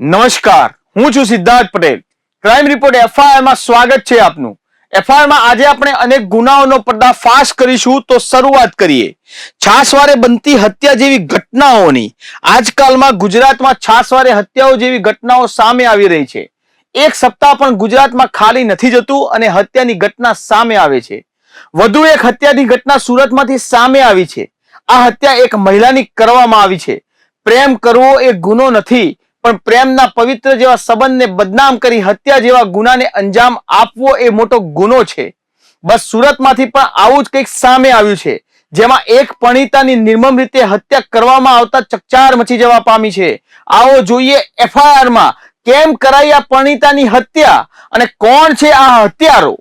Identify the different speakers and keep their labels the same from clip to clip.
Speaker 1: નમસ્કાર, હું છું સિદ્ધાર્થ પટેલ. ક્રાઇમ રિપોર્ટ એફઆઈઆરમાં સ્વાગત છે આપનું. એફઆઈઆરમાં આજે આપણે અનેક ગુનાઓનો પર્દાફાશ કરીશું, તો શરૂઆત કરીએ. છાસવારે બનતી હત્યા જેવી ઘટનાઓની. આજકાલમાં ગુજરાતમાં છાસવારે હત્યાઓ જેવી ઘટનાઓ સામે આવી રહી છે. એક સપ્તાહ પણ ગુજરાતમાં ખાલી નથી જતું અને હત્યાની ઘટના સામે આવે છે. વધુ એક હત્યાની ઘટના સુરતમાંથી સામે આવી છે. આ હત્યા એક મહિલાની કરવામાં આવી છે. પ્રેમ કરવો એ ગુનો નથી પણ પ્રેમના પવિત્ર જેવા સંબંધને બદનામ કરી હત્યા જેવા ગુનાને અંજામ આપવો એ મોટો ગુનો છે. બસ સુરતમાંથી પણ આવું જ કંઈક સામે આવ્યું છે. જેમાં એક પણિતાની નિર્મમ રીતે હત્યા કરવામાં આવતા ચકચાર મચી જવા પામી છે. આવો જોઈએ એફઆઈઆરમાં, કેમ કરાઈ આ પણિતાની હત્યા અને કોણ છે આ હત્યારો?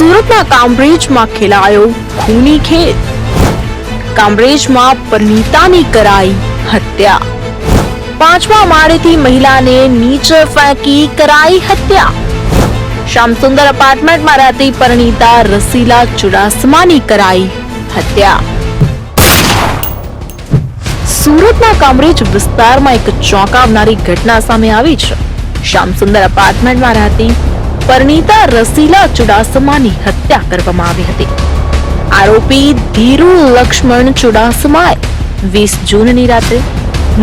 Speaker 2: સુરતના કામરેજમાં ખેલાયો ખૂની ખેલ. કામરેજમાં પરિણીતાની કરાઈ હત્યા. પાંચમા માળેથી મહિલાને નીચે ફેંકી કરાઈ હત્યા. શ્યામસુંદર અપાર્ટમેન્ટમાં રહેતી પરિણીતા રસીલા ચુડાસમાની કરાઈ હત્યા. સુરતના કામરેજ વિસ્તારમાં એક ચોંકાવનારી ઘટના સામે આવી છે. શ્યામસુંદર અપાર્ટમેન્ટમાં રહેતી પરણીતા રસીલા ચુડાસમાની હત્યા કરવામાં આવી હતી. આરોપી ધીરુ લક્ષ્મણ ચુડાસમાએ વીસ જૂનની રાત્રે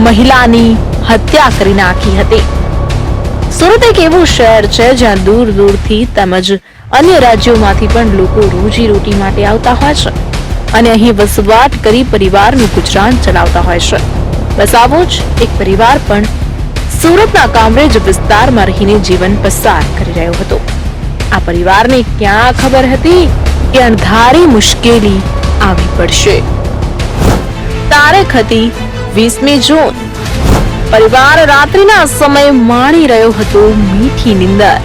Speaker 2: મહિલાની હત્યા કરી નાખી હતી. સુરત એક એવું શહેર છે જ્યાં દૂર દૂરથી તેમજ અન્ય રાજ્યોમાંથી પણ લોકો રોજી રોટી માટે આવતા હોય છે અને અહીં વસવાટ કરી પરિવારનું ગુજરાન ચલાવતા હોય છે. બસ આવો જ એક પરિવાર પણ સુરતના કામરેજ વિસ્તારમાં રહીને જીવન પસાર કરી રહ્યો હતો. આ પરિવારને ક્યાં ખબર હતી કે અણધારી મુશ્કેલી આવી પડશે. તારીખ હતી વીસમી જૂન. પરિવાર રાત્રિના સમય માણી રહ્યો હતો મીઠી નિંદર.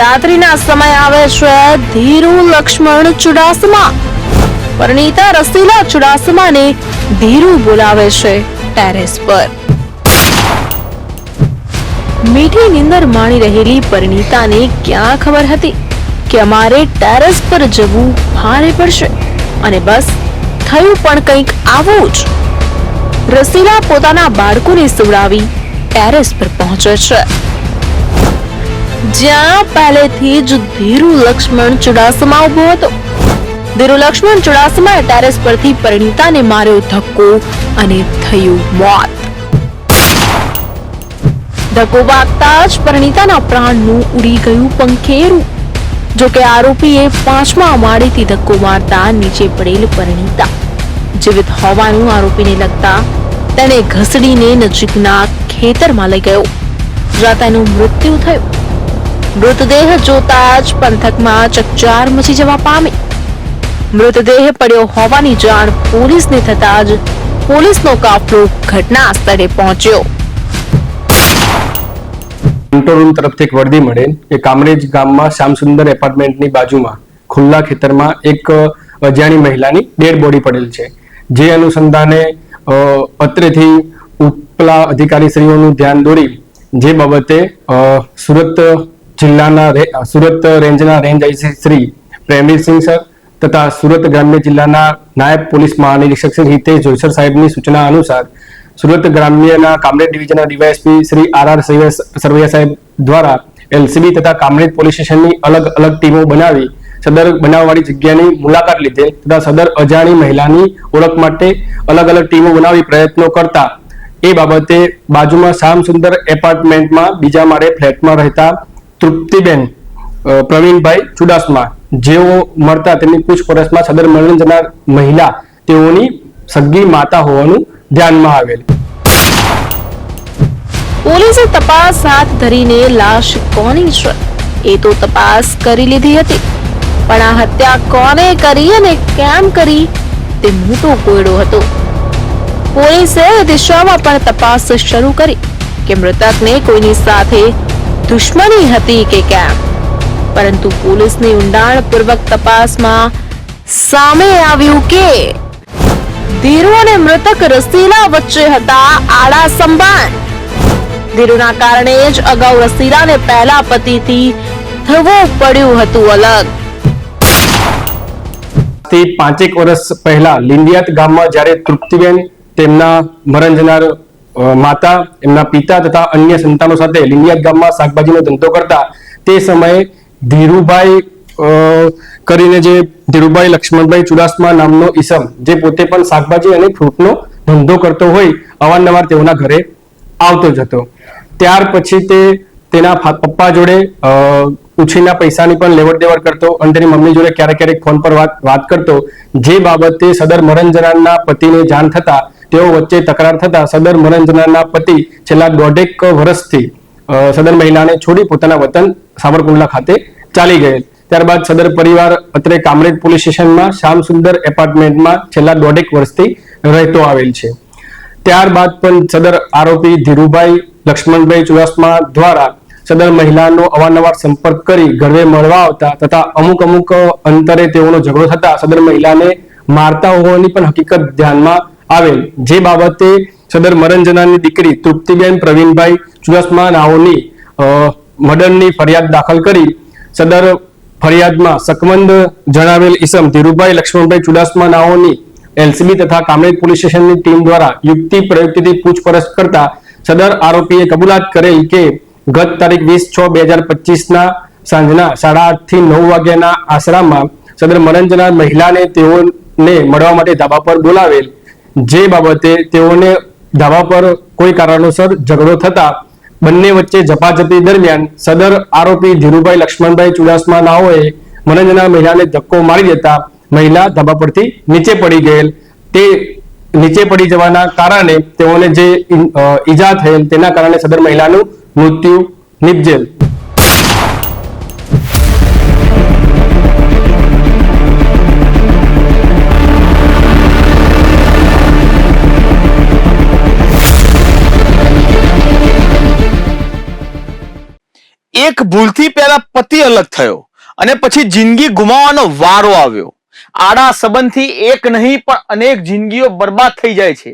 Speaker 2: રાત્રિના સમય આવે છે ધીરુ લક્ષ્મણ ચુડાસમા. પરણીતા રસીલા ચુડાસમાને ધીરુ બોલાવે છે ટેરેસ પર. મીઠી નીંદર માણી રહેલી પરિણીતાને ક્યાં ખબર હતી કે અમારે ટેરેસ પર જવું ભારે પડશે? અને બસ, થયું પણ કંઈક આવું જ. રસીલા પોતાના બાળકોને સુવડાવી ટેરેસ પર પહોંચે છે. જ્યાં પહેલેથી જ ધીરુ લક્ષ્મણ ચુડાસમા ઊભો હતો. ધીરુ લક્ષ્મણ ચુડાસમાએ ટેરેસ પરથી પરિણીતાને માર્યો ધક્કો અને થયું મોત. ધક્કો વાગતા જ પરિણીતાના પ્રાણનું ઉડી ગયું પંખેરું. જો કે આરોપીએ પાંચમા માળેથી ધક્કો મારતા નીચે પડેલ પરિણીતા. જીવિત હોવાનું આરોપીને લગતા તેને ઘસડીને નજીકના ખેતરમાં લઈ ગયો. જ્યાં તેનું મૃત્યુ થયું. મૃતદેહ જોતા જ પંથકમાં ચકચાર મચી જવા પામી. મૃતદેહ પડ્યો હોવાની જાણ પોલીસને થતા જ પોલીસનો કાફલો ઘટના સ્થળે પહોંચ્યો.
Speaker 3: કંટ્રોલ તરફથી એક વર્દી મળેલ કે કામરેજ ગામમાં શ્યામસુંદર એપાર્ટમેન્ટની બાજુમાં, ખુલ્લા ખેતરમાં એક અજાણી મહિલાની ડેડ બોડી પડેલ છે. જે અનુસંધાને અત્રેથી ઉપલા અધિકારીશ્રીઓનું ધ્યાન દોરી, જે બાબતે સુરત જિલ્લાના સુરત રેન્જના range I C Shri Premveersinh sir તથા સુરત ગ્રામ્ય જિલ્લાના નાયબ પોલીસ મહાનિરીક્ષક શ્રી હિતેશ જોઈસર સાહેબની સૂચના અનુસાર સુરત ગ્રામ્યના Kamrej ડિવિઝનના DYSP Shri R R Sarvaiya સાહેબ દ્વારા એલસીબી તથા કામરેજ પોલીસ સ્ટેશનની અલગ અલગ ટીમો બનાવી સદર બનાવવાળી જગ્યાની મુલાકાત લીધે તથા સદર અજાણી મહિલાની ઓળખ માટે અલગ અલગ ટીમો બનાવી પ્રયત્નો કરતા. એ બાબતે બાજુમાં શ્યામ સુંદર એપાર્ટમેન્ટમાં બીજા માળે ફ્લેટમાં રહેતા તૃપ્તિબેન પ્રવીણભાઈ ચુડાસમા, જેઓ મળતા તેમની પૂછપરછમાં સદર મરણ જનાર મહિલા તેઓની સગી માતા હોવાનું ધ્યાનમાં આવેલ.
Speaker 2: પોલીસે તપાસ હાથ ધરીને લાશ કોની છે? એ તો તપાસ કરી લીધી હતી. પણ આ હત્યા કોને કરી અને કેમ કરી, તે મોટો કોયડો હતો. પોલીસે દિશામાં પણ તપાસ શરૂ કરી કે મૃતકને કોઈની સાથે દુશ્મની હતી કે કેમ. પરંતુ પોલીસની ઊંડાણપૂર્વક તપાસમાં સામે આવ્યું કે ધીરુ અને મૃતક રસીલા વચ્ચે હતા આડા સંબાંધ ધીરુના કારણે જ અગાઉ રસીલાને પહેલા પતિથી થવું પડ્યું હતું અલગ.
Speaker 3: થી પાંચેક વર્ષ પહેલા લિંડિયાત ગામમાં જ્યારે તૃપ્તિબેન, તેમના મરણ જનાર માતા, એમના પિતા તથા અન્ય સંતાનો સાથે લિંડિયાત ગામમાં શાકભાજીનો ધંધો કરતા, તે સમયે ધીરુભાઈ કરીને જે ધીરુભાઈ લક્ષ્મણભાઈ ચુડાસમા નામનો ઈસમ, જે પોતે પણ શાકભાજી અને ફ્રૂટનો ધંધો કરતો હોય, અવારનવાર તેઓના ઘરે આવતો જતો ત્યાર પછી તે તેના પપ્પા જોડે ઉછીના પૈસાની પણ લેવડ દેવડ કરતો, અને તેની મમ્મી જોડે ક્યારેક ક્યારેક ફોન પર વાત વાત કરતો. જે બાબતે સદર મરણજનારના પતિને જાણ થતા, તેઓ વચ્ચે તકરાર થતા સદર મરણજનારના પતિ છેલ્લા દોઢેક વર્ષથી સદર મહિલાને છોડી પોતાના વતન સાબરકુંડલા ખાતે ચાલી ગયેલ. ત્યારબાદ સદર પરિવાર અત્રે કામરેજ પોલીસ સ્ટેશનમાં શ્યામ સુંદર એપાર્ટમેન્ટમાં છેલ્લા દોઢેક વર્ષથી રહેતો આવેલ છે. ત્યારબાદ પણ સદર આરોપી ધીરુભાઈ લક્ષ્મણભાઈ ચુડાસમા દ્વારા સદર મહિલાનો અવારનવાર સંપર્ક કરી ઘરે મળવા આવતા તથા અમુક અમુક અંતરે તેઓનો ઝઘડો થતા સદર મહિલાને મારતા હોવાની પણ હકીકત ધ્યાનમાં આવેલ. જે બાબતે સદર મરણજનાની દીકરી તૃપ્તિબેન પ્રવીણભાઈ ચુડાસમા નાઓની મર્ડરની ફરિયાદ દાખલ કરી સદર ફરિયાદમાં સકમંદ જણાવેલ ઈસમ ધીરુભાઈ લક્ષ્મણભાઈ ચુડાસમા નાઓની એલસીબી તથા કામરેજ પોલીસ સ્ટેશનની ટીમ દ્વારા યુક્તિ પ્રયુક્તિથી પૂછપરછ કરતા સદર આરોપીએ કબૂલાત કરેલ કે ગત તારીખ વીસ છ બે હજાર પચીસના સાંજના સાડા આઠથી નવ વાગ્યાના આશરામાં સદર મરણ મહિલાને તેઓને મળવા માટે ધાબા પર બોલાવેલ. જે બાબતે તેઓને ધાબા પર કોઈ કારણોસર ઝઘડો થતા બંને વચ્ચે ઝપાઝપી દરમિયાન સદર આરોપી ધીરુભાઈ લક્ષ્મણભાઈ ચુડાસમા નાઓએ મનંજના મહિલાને ધક્કો મારી દેતા મહિલા ધાબા પરથી નીચે પડી ગયેલ. તે નીચે પડી જવાના કારણે તેઓને જે ઈજા થયેલ તેના કારણે સદર મહિલાનું મૃત્યુ નિપજેલ.
Speaker 1: એક ભૂલથી પહેલા પતિ અલગ થયો અને પછી જિંદગી ગુમાવવાનો વારો આવ્યો. આડા સંબંધથી એક નહીં, પણ અનેક જિંદગીઓ બરબાદ થઈ જાય છે.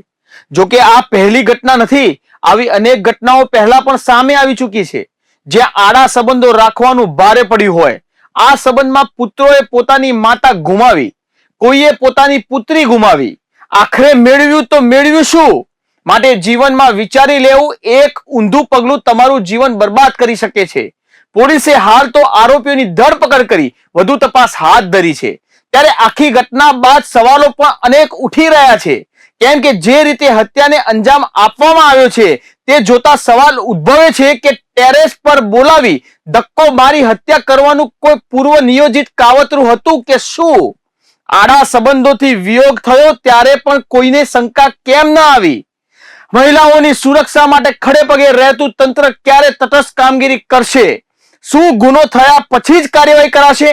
Speaker 1: જો કે આ પહેલી ઘટના નથી, આવી અનેક ઘટનાઓ પહેલા પણ સામે આવી ચૂકી છે. જ્યાં આડા સંબંધો રાખવાનું ભારે પડ્યું હોય, આ સંબંધમાં પુત્રોએ પોતાની માતા ગુમાવી, કોઈએ પોતાની પુત્રી ગુમાવી. આખરે મેળવ્યું તો મેળવ્યું શું? માટે જીવનમાં વિચારી લેવું એક ઊંધું પગલું તમારું જીવન બરબાદ કરી શકે છે. પોલીસે હાલ તો આરોપીઓની ધરપકડ કરી, વધુ તપાસ હાથ ધરી છે. ત્યારે આખી ઘટના બાદ સવાલો પણ અનેક ઉઠી રહ્યા છે. કેમ કે જે રીતે હત્યાને અંજામ આપવામાં આવ્યો છે, તે જોતા સવાલ ઉદ્ભવે છે કે ટેરેસ પર બોલાવી, ધક્કો મારી હત્યા કરવાનું કોઈ પૂર્વ નિયોજિત કાવતરું હતું કે શું? આડા સંબંધોથી વિયોગ થયો ત્યારે પણ કોઈને શંકા કેમ ન આવી? મહિલાઓની સુરક્ષા માટે ખડે પગે રહેતું તંત્ર ક્યારે તટસ્થ કામગીરી કરશે? શું ગુનો થયા પછી જ કાર્યવાહી કરાશે?